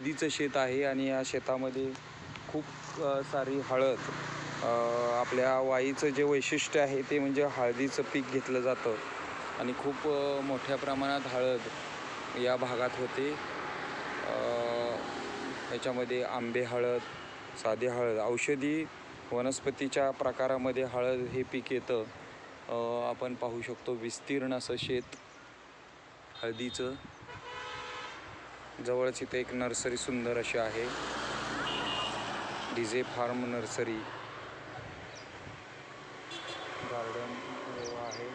हळदीचं शेत आहे आणि या शेतामध्ये खूप सारी हळद आपल्या वाईचं जे वैशिष्ट्य आहे ते म्हणजे हळदीचं पीक घेतलं जातं. आणि खूप मोठ्या प्रमाणात हळद या भागात होते. याच्यामध्ये आंबे हळद साधी हळद औषधी वनस्पतीच्या प्रकारामध्ये हळद हे पीक येतं. आपण पाहू शकतो विस्तीर्ण असं शेत हळदीचं. जवळच इथे एक नर्सरी सुंदर अशी आहे. DJ form nursery. गार्डन आहे.